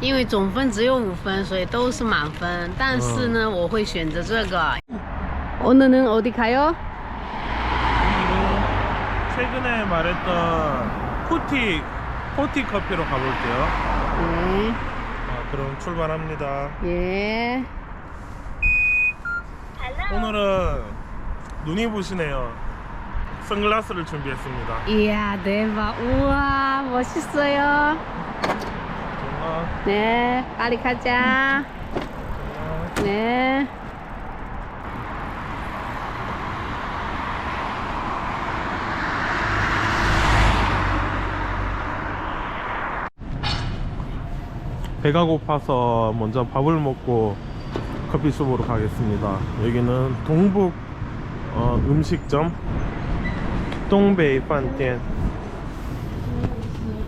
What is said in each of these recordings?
因为总分只有五分，所以都是满分。但是呢，我会选择这个。 오늘은 어디 가요? 최근에 말했던 코티 코티 커피로 가볼게요. 네. 아, 그럼 출발합니다. 예. 오늘은 눈이 부시네요. 선글라스를 준비했습니다. 이야, 대박. 우와, 멋있어요. 정말 네, 빨리 가자. 네. 배가 고파서 먼저 밥을 먹고 커피숍으로 가겠습니다. 여기는 동북 어, 음식점 동베이饭店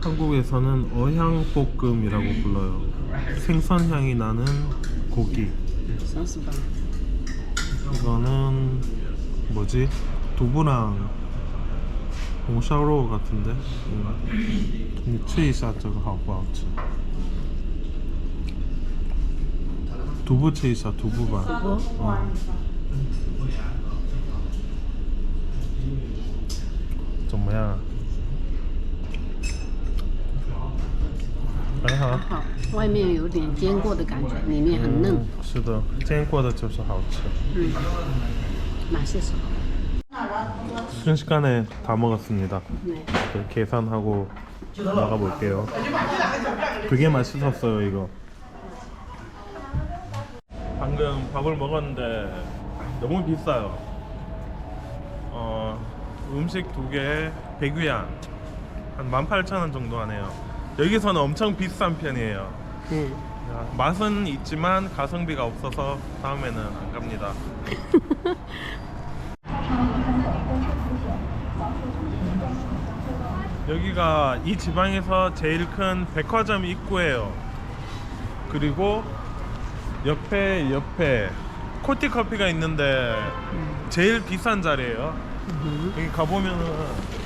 한국에서는 어향볶음이라고 불러요. 생선 향이 나는 고기. 三十八。 이거는 뭐지? 두부랑 홍샤로 같은데. 음. 你吃一下这个好不好吃? 두부 吃一下 두부반. 어. 怎么样？ 还好。好，外面有点煎过的感觉，里面很嫩 음, 。是的，煎过的就是好吃。嗯，맛있어。 순식간에 다 먹었습니다. 네. 네, 계산하고 나가 볼게요. 되게 맛있었어요 이거. 방금 밥을 먹었는데 너무 비싸요. 어, 음식 두 개에 100위안 한 18,000원 정도 하네요. 여기서는 엄청 비싼 편이에요. 네. 야, 맛은 있지만 가성비가 없어서 다음에는 안 갑니다. 여기가 이 지방에서 제일 큰 백화점 입구예요. 그리고 옆에 옆에 코티 커피가 있는데 제일 비싼 자리예요. 여기 가보면은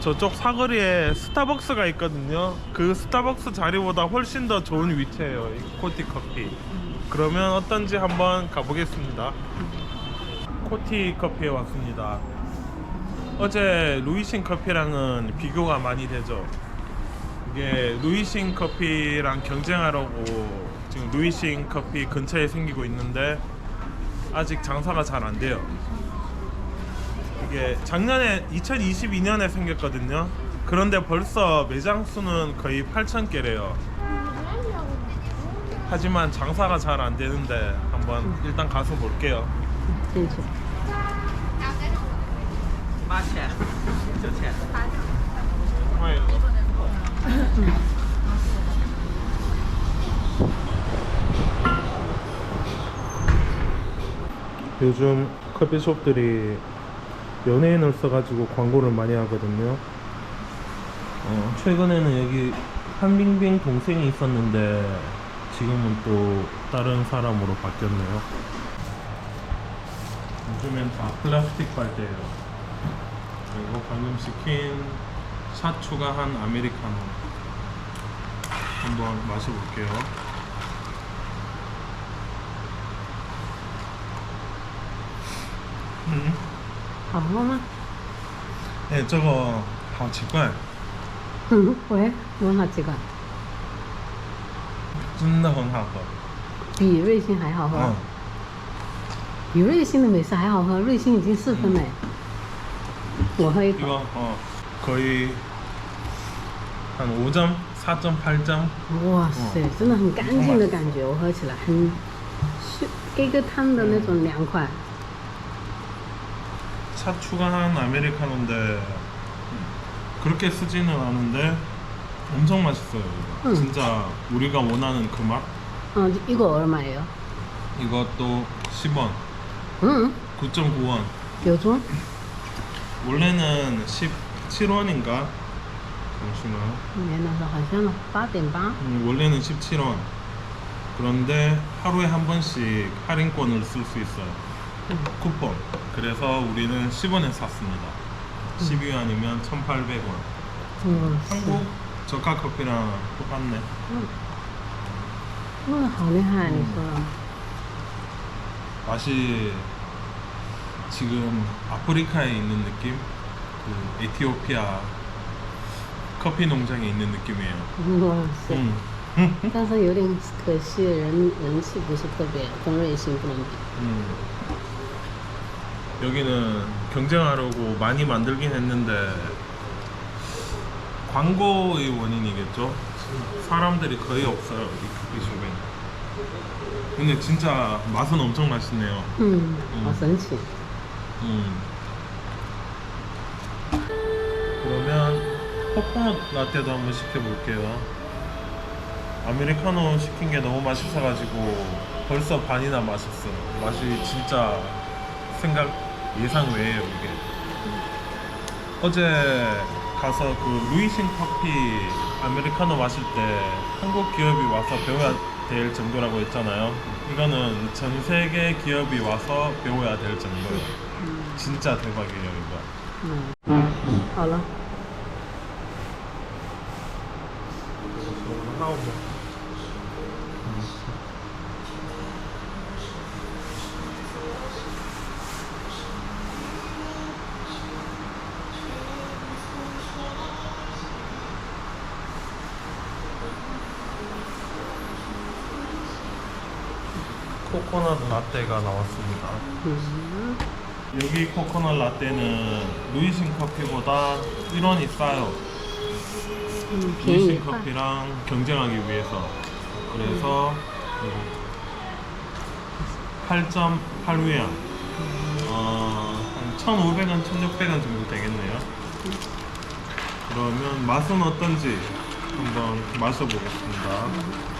저쪽 사거리에 스타벅스가 있거든요. 그 스타벅스 자리보다 훨씬 더 좋은 위치예요. 이 코티 커피. 그러면 어떤지 한번 가보겠습니다. 코티 커피에 왔습니다. 어제 루이싱 커피랑은 비교가 많이 되죠. 이게 루이싱 커피랑 경쟁하려고 지금 루이싱 커피 근처에 생기고 있는데 아직 장사가 잘 안 돼요. 이게 작년에 2022년에 생겼거든요. 그런데 벌써 매장 수는 거의 8,000개래요. 하지만 장사가 잘 안 되는데 한번 일단 가서 볼게요. 요즘 커피숍들이 연예인을 써가지고 광고를 많이 하거든요. 어, 최근에는 여기 한빙빙 동생이 있었는데 지금은 또 다른 사람으로 바뀌었네요. 요즘엔 다 플라스틱 빨대예요. 그리고 방금 시킨 샷 추가한 아메리카노 한번 마셔볼게요. 음. 好喝吗？哎，这个好奇怪。嗯，喂，我好奇怪。真的很好喝。比瑞幸还好喝。嗯。比瑞幸的美食还好喝，瑞幸已经四分了。我喝一口。一，哦，可以。三五点，四点八。哇塞，真的很干净的感觉，我喝起来很，是盖个汤的那种凉快。 차 추가한 아메리카노인데 그렇게 쓰지는 않은데 엄청 맛있어요. 응. 음. 진짜 우리가 원하는 그 맛. 어, 이거 얼마예요? 이것도 10원, 응? 9.9원. 요즘? 원래는 17원인가? 잠시만. 얘네서 하잖아. 빠댄방. 음, 원래는 17원. 그런데 하루에 한 번씩 할인권을 쓸 수 있어요. 쿠폰. 그래서 우리는 10원에 샀습니다. 12원이면 1,800원. 嗯， 한국 저가 커피랑 똑같네. 嗯，好厉害，你说， 맛이 지금 아프리카에 있는 느낌? 그 에티오피아 커피 농장에 있는 느낌이에요. 哇塞， 음. 但是有点可惜，人人气不是特别，跟瑞幸不能比。 음. 여기는 경쟁하려고 많이 만들긴 했는데 광고의 원인이겠죠? 사람들이 거의 없어요 이 커피숍에 근데 진짜 맛은 엄청 맛있네요 嗯，好神奇。 음. 그러면 코코넛 라떼도 한번 시켜볼게요 아메리카노 시킨 게 너무 맛있어가지고 벌써 반이나 마셨어 맛이 진짜 생각 예상 외예요 이게 어제 가서 그 루이신 커피 아메리카노 마실 때 한국 기업이 와서 배워야 될 정도라고 했잖아요 이거는 전 세계 기업이 와서 배워야 될 정도예요 진짜 대박이에요 이거 嗯，好了， 하고 코코넛 라떼가 나왔습니다. 음. 여기 코코넛 라떼는 루이신 커피보다 1원이 싸요. 음, 루이신 커피랑 경쟁하기 위해서. 그래서 8.8위안. 1,500원, 1,600원 정도 되겠네요. 그러면 맛은 어떤지 한번 마셔보겠습니다.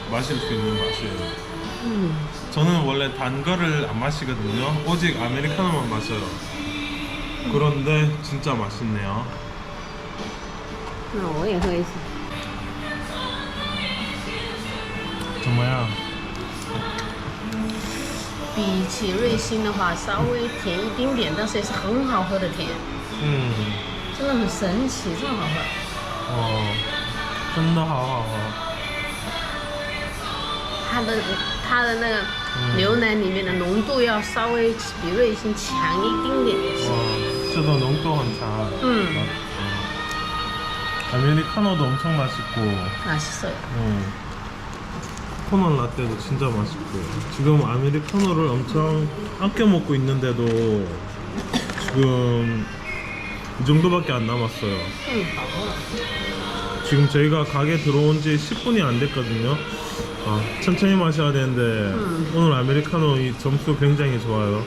마실 수 있는 맛이에요. 嗯， 저는 원래 단 거를 안 마시거든요. 오직 아메리카노만 마셔요. 그런데 진짜 맛있네요. 那我也喝一下。 정말야. 比起瑞幸的话，稍微甜一丁点，但是也是很好喝的甜， 음, 真的很神奇，这么好喝。 어, 真的好好喝. 它的它的那个牛奶里面的浓度要稍微比瑞幸强一丁点。 와, 진짜 농도 한참. 음. 아메리카노도 엄청 맛있고. 맛있어요. 어. 코코넛 라떼도 진짜 맛있고 지금 아메리카노를 엄청 아껴 먹고 있는데도 지금 이 정도밖에 안 남았어요 嗯，好喝。 지금 저희가 가게 들어온 지 10분이 안 됐거든요 아, 천천히 마셔야 되는데 음. 오늘 아메리카노 이 점수 굉장히 좋아요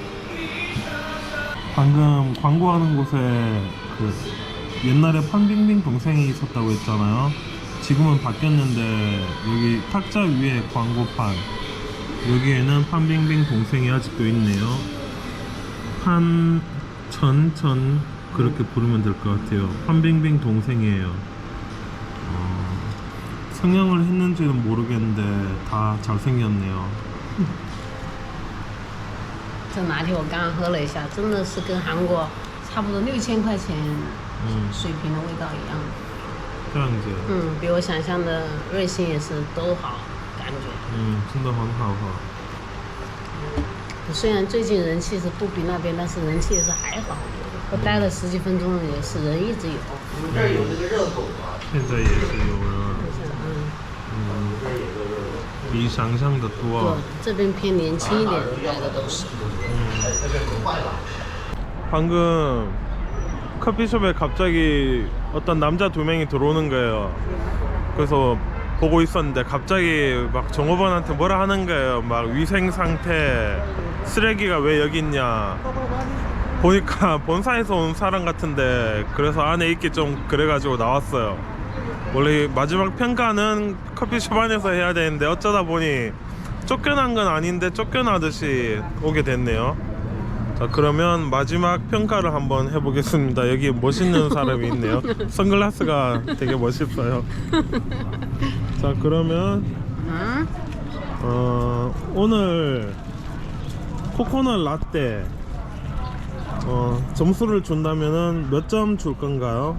방금 광고하는 곳에 그 옛날에 판빙빙 동생이 있었다고 했잖아요. 지금은 바뀌었는데 여기 탁자 위에 광고판 여기에는 판빙빙 동생이 아직도 있네요. 판전전 그렇게 부르면 될 것 같아요. 판빙빙 동생이에요. 어, 성형을 했는지는 모르겠는데 다 잘생겼네요. 这拿铁我刚刚喝了一下，真的是跟韩国差不多六千块钱 음, 水平的味道一样。 그런지 嗯，比我想象的瑞幸也是都好，感觉。 음, 진짜 很好喝.虽然最近人气是不比那边，但是人气也是还好。我待了十几分钟，也是人一直有。我们这儿有那个 比想象的多对。，这边偏年轻一点的那个都是。 방금 커피숍에 갑자기 어떤 남자 두 명이 들어오는 거예요. 그래서 보고 있었는데 갑자기 막 종업원한테 뭐라 하는 거예요. 막 위생 상태, 쓰레기가 왜 여기 있냐. 보니까 본사에서 온 사람 같은데 그래서 안에 있기 좀 그래가지고 나왔어요. 원래 마지막 평가는 커피숍 안에서 해야 되는데 어쩌다 보니 쫓겨난 건 아닌데 쫓겨나듯이 오게 됐네요. 자 그러면 마지막 평가를 한번 해보겠습니다. 여기 멋있는 사람이 있네요. 선글라스가 되게 멋있어요. 자 그러면 음, 어, 오늘 코코넛 라떼 어, 점수를 준다면은 몇 점 줄 건가요?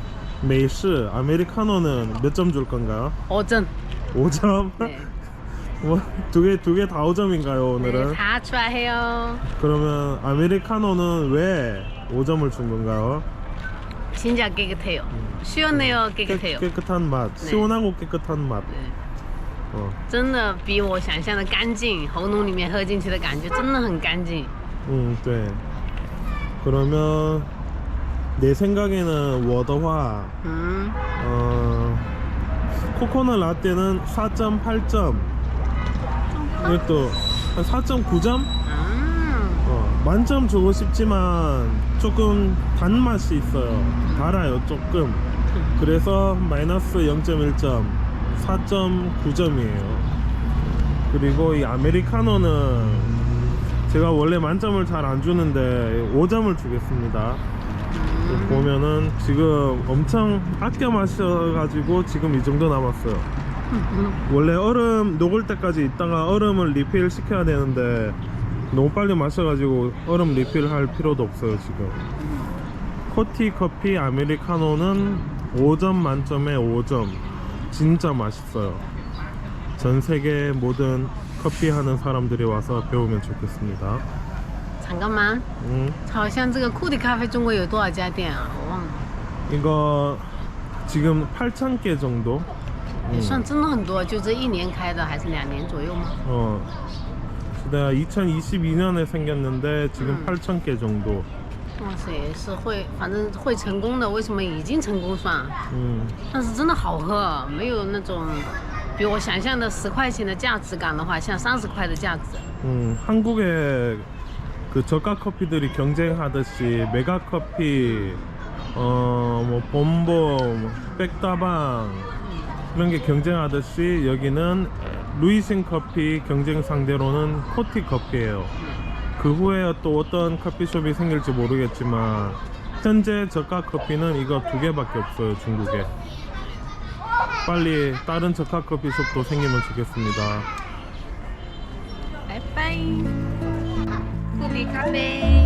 메이스 아메리카노는 몇 점 줄 건가요? 哼，保证。 5점? 对， 뭐두 개 두 개 다 5점인가요 对 오늘은? 查出来黑哦。 그러면 아메리카노는 왜 5점을 준 건가요? 진짜 깨끗해요. 시원해요, 깨, 깨끗해요. 깨끗한 맛, 네. 시원하고 깨끗한 맛. 对， 어. 真的比我想象的干净，喉咙里面喝进去的感觉真的很干净。 응, 네. 그러면 내 생각에는 워더화 嗯， 어, 코코넛 라떼는 4.8점. 이것도 한 4.9점? 嗯， 어, 만점 주고 싶지만 조금 단맛이 있어요. 달아요, 조금. 그래서 마이너스 0.1점, 4.9점이에요. 그리고 이 아메리카노는 제가 원래 만점을 잘 안 주는데 5점을 주겠습니다. 보면은 지금 엄청 아껴 마셔가지고 지금 이 정도 남았어요. 원래 얼음 녹을 때까지 있다가 얼음을 리필 시켜야 되는데 너무 빨리 마셔가지고 얼음 리필 할 필요도 없어요 지금. 코티 커피 아메리카노는 5점 만점에 5점. 진짜 맛있어요. 전 세계 모든 커피 하는 사람들이 와서 배우면 좋겠습니다. 잠깐만， 음, 好像这个库迪咖啡中国有多少家店啊？我忘了， 이거 지금 8,000개 정도. 也 음. 算真的很多，就这一年开的还是两年左右吗？ 어, 내가 2022년에 생겼는데 지금 음. 8,000개 정도. 哇塞，是会，反正会成功的。为什么已经成功算？ 음, 但是真的好喝，没有那种比我想象的十块钱的价值感的话，像三十块的价值。 음, 한국의 그 저가 커피들이 경쟁하듯이 메가 커피 어뭐 봄봄 백다방 이런 게 경쟁하듯이 여기는 루이싱 커피 경쟁 상대로는 코티 커피예요. 그 후에 또 어떤 커피숍이 생길지 모르겠지만 현재 저가 커피는 이거 두 개밖에 없어요 중국에. 빨리 다른 저가 커피숍도 생기면 좋겠습니다. 빠이빠이 咖啡。